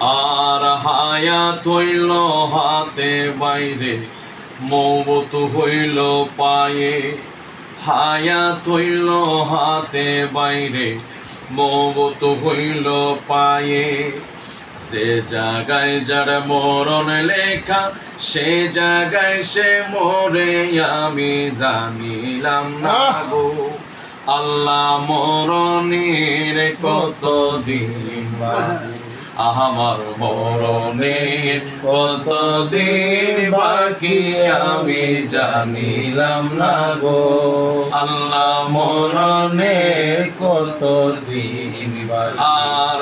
আর হায়াত হইল হাতে বাইরে মৌবত হইল পায়ে। হায়াত হইল হাতে বাইরে মৌবত হইল পায়ে। সে জায়গায় যার মরণ লেখা সে জায়গায় সে মরে আমি জানিলাম না গো। আল্লাহ মরণের কত দিন আমার মরণের কত দিন বাকি আমি জানিলাম না গো। আল্লাহ মরণের কত দিন বাকি? আর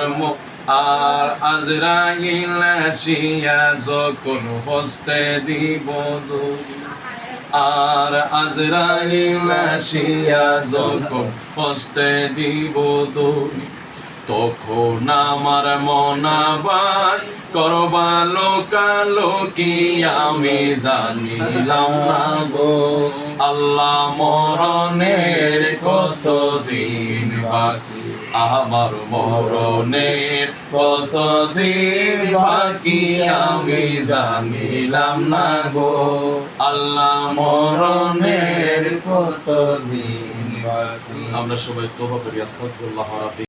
আর আজরাইল আসিয়া যখন হস্তে দিব আর আজরাইল আসিয়া যখন হস্তে দিব দড়ি তখন আমার মনাবাই করবা লোকালো কি আমি জানিলাম না গো। আল্লাহ মরণের কত দিন বাকি, আমার মরণের কত দিন বাকি আমি জানিলাম না গো। আল্লাহ মরণের কত দিন আমরা সবাই তোবা করি, আস্তাগফিরুল্লাহ রাব্বি।